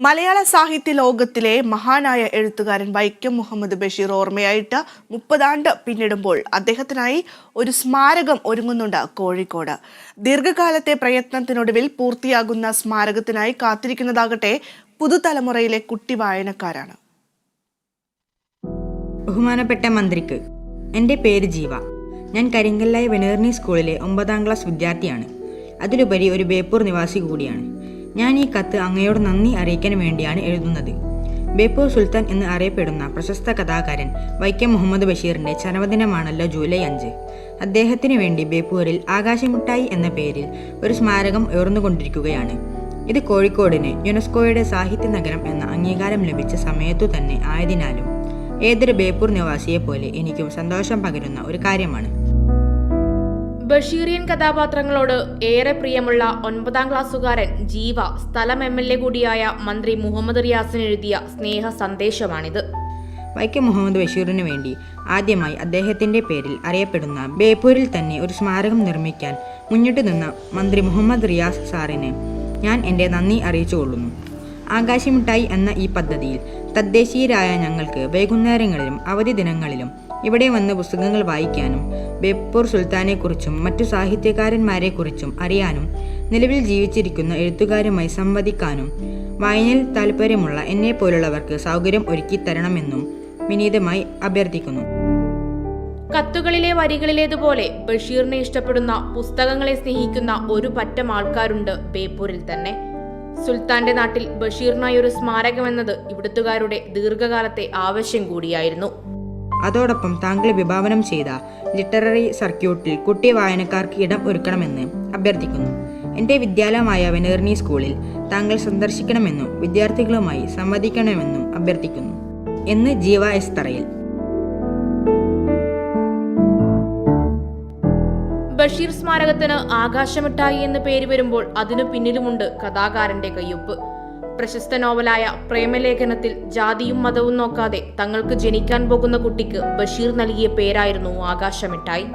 മലയാള സാഹിത്യ ലോകത്തിലെ മഹാനായ എഴുത്തുകാരൻ വൈക്കം മുഹമ്മദ് ബഷീർ ഓർമ്മയായിട്ട് മുപ്പതാണ്ട് പിന്നിടുമ്പോൾ അദ്ദേഹത്തിനായി ഒരു സ്മാരകം ഒരുങ്ങുന്നുണ്ട് കോഴിക്കോട്. ദീർഘകാലത്തെ പ്രയത്നത്തിനൊടുവിൽ പൂർത്തിയാകുന്ന സ്മാരകത്തിനായി കാത്തിരിക്കുന്നതാകട്ടെ പുതുതലമുറയിലെ കുട്ടി വായനക്കാരാണ്. ബഹുമാനപ്പെട്ട മന്ത്രിക്ക് എന്റെ പേര് ജീവ. ഞാൻ കരിങ്കല്ലായ വെനേർണി സ്കൂളിലെ ഒമ്പതാം ക്ലാസ് വിദ്യാർത്ഥിയാണ്. അതിലുപരി ഒരു ബേപ്പൂർ നിവാസി കൂടിയാണ്. ഞാൻ ഈ കത്ത് അങ്ങയോട് നന്ദി അറിയിക്കാൻ വേണ്ടിയാണ് എഴുതുന്നത്. ബേപ്പൂർ സുൽത്താൻ എന്ന് അറിയപ്പെടുന്ന പ്രശസ്ത കഥാകാരൻ വൈക്കം മുഹമ്മദ് ബഷീറിന്റെ ജന്മദിനമാണല്ലോ ജൂലൈ അഞ്ച്. അദ്ദേഹത്തിന് വേണ്ടി ബേപ്പൂരിൽ ആകാശമുട്ടായി എന്ന പേരിൽ ഒരു സ്മാരകം ഉയർന്നുകൊണ്ടിരിക്കുകയാണ്. ഇത് കോഴിക്കോടിന് യുനെസ്കോയുടെ സാഹിത്യ നഗരം എന്ന അംഗീകാരം ലഭിച്ച സമയത്തു തന്നെ ആയതിനാലും ഏതൊരു ബേപ്പൂർ നിവാസിയെ പോലെ എനിക്കും സന്തോഷം പകരുന്ന ഒരു കാര്യമാണ്. ബഷീറിയൻ കഥാപാത്രങ്ങളോട് ഏറെ പ്രിയമുള്ള ഒൻപതാം ക്ലാസ്സുകാരൻ ജീവ സ്ഥലം എം എൽ എ കൂടിയായ മന്ത്രി മുഹമ്മദ് റിയാസിന് എഴുതിയ സ്നേഹ സന്ദേശമാണിത്. വൈക്കം മുഹമ്മദ് ബഷീറിന് വേണ്ടി ആദ്യമായി അദ്ദേഹത്തിന്റെ പേരിൽ അറിയപ്പെടുന്ന ബേപ്പൂരിൽ തന്നെ ഒരു സ്മാരകം നിർമ്മിക്കാൻ മുന്നിട്ട് നിന്ന മന്ത്രി മുഹമ്മദ് റിയാസ് സാറിന് ഞാൻ എന്റെ നന്ദി അറിയിച്ചുകൊള്ളുന്നു. ആകാശമിഠായി എന്ന ഈ പദ്ധതിയിൽ തദ്ദേശീയരായ ഞങ്ങൾക്ക് വൈകുന്നേരങ്ങളിലും അവധി ദിനങ്ങളിലും ഇവിടെ വന്ന് പുസ്തകങ്ങൾ വായിക്കാനും ബേപ്പൂർ സുൽത്താനെക്കുറിച്ചും മറ്റു സാഹിത്യകാരന്മാരെക്കുറിച്ചും അറിയാനും നിലവിൽ ജീവിച്ചിരിക്കുന്ന എഴുത്തുകാരുമായി സംവദിക്കാനും വായനയിൽ താല്പര്യമുള്ള എന്നെ പോലുള്ളവർക്ക് സൗകര്യം ഒരുക്കി തരണമെന്നും വിനീതമായി അഭ്യർത്ഥിക്കുന്നു. കത്തുകളിലെ വരികളിലേതുപോലെ ബഷീറിനെ ഇഷ്ടപ്പെടുന്ന പുസ്തകങ്ങളെ സ്നേഹിക്കുന്ന ഒരു പറ്റം ആൾക്കാരുണ്ട് ബേപ്പൂരിൽ തന്നെ. സുൽത്താന്റെ നാട്ടിൽ ബഷീറിനായി ഒരു സ്മാരകമെന്നത് ഇവിടുത്തുകാരുടെ ദീർഘകാലത്തെ ആവശ്യം കൂടിയായിരുന്നു. അതോടൊപ്പം താങ്കൾ വിഭാവനം ചെയ്ത ലിറ്റററി സർക്യൂട്ടിൽ കുട്ടി വായനക്കാർക്ക് ഇടം ഒരുക്കണമെന്ന് അഭ്യർത്ഥിക്കുന്നു. എന്റെ വിദ്യാലയമായ വെനേർണി സ്കൂളിൽ താങ്കൾ സന്ദർശിക്കണമെന്നും വിദ്യാർത്ഥികളുമായി സംവദിക്കണമെന്നും അഭ്യർത്ഥിക്കുന്നു. എന്ന് ജീവ എസ് തറയിൽ ബഷീർ സ്മാരകത്തിന് ആകാശമിട്ടായി എന്ന് പേര് വരുമ്പോൾ അതിനു പിന്നിലുമുണ്ട് കഥാകാരന്റെ കയ്യൊപ്പ്. പ്രശസ്ത നോവലായ പ്രേമലേഖനത്തിൽ ജാതിയും മതവും നോക്കാതെ തങ്ങൾക്ക് ജനിക്കാൻ പോകുന്ന കുട്ടിക്ക് ബഷീർ നൽകിയ പേരായിരുന്നു ആകാശമിട്ടായി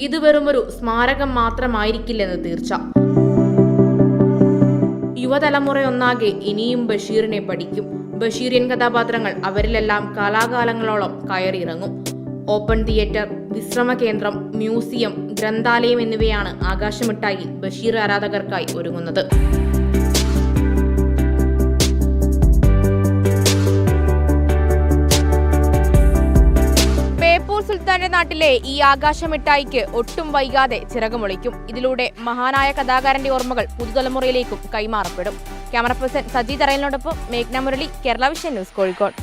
ഇത് വെറുമൊരു സ്മാരകം മാത്രമായിരിക്കില്ലെന്ന് തീർച്ച. യുവതലമുറ ഒന്നാകെ ഇനിയും ബഷീറിനെ പഠിക്കും. ബഷീറിയൻ കഥാപാത്രങ്ങൾ അവരിലെല്ലാം കാലാകാലങ്ങളോളം കയറിയിറങ്ങും. ഓപ്പൺ തിയേറ്റർ വിശ്രമ കേന്ദ്രം മ്യൂസിയം ഗ്രന്ഥാലയം എന്നിവയാണ് ആകാശമിട്ടായി ബഷീർ ആരാധകർക്കായി ഒരുങ്ങുന്നത്. സുൽത്താന്റെ നാട്ടിലെ ഈ ആകാശമിട്ടായിക്ക് ഒട്ടും വൈകാതെ ചിറകുമൊളിക്കും. ഇതിലൂടെ മഹാനായ കഥാകാരന്റെ ഓർമ്മകൾ പുതുതലമുറയിലേക്കും കൈമാറപ്പെടും. ക്യാമറ പേഴ്സൺ സജി തറയിലിനോടൊപ്പം മേഘ്ന മുരളി കേരള വിഷൻ ന്യൂസ് കോഴിക്കോട്.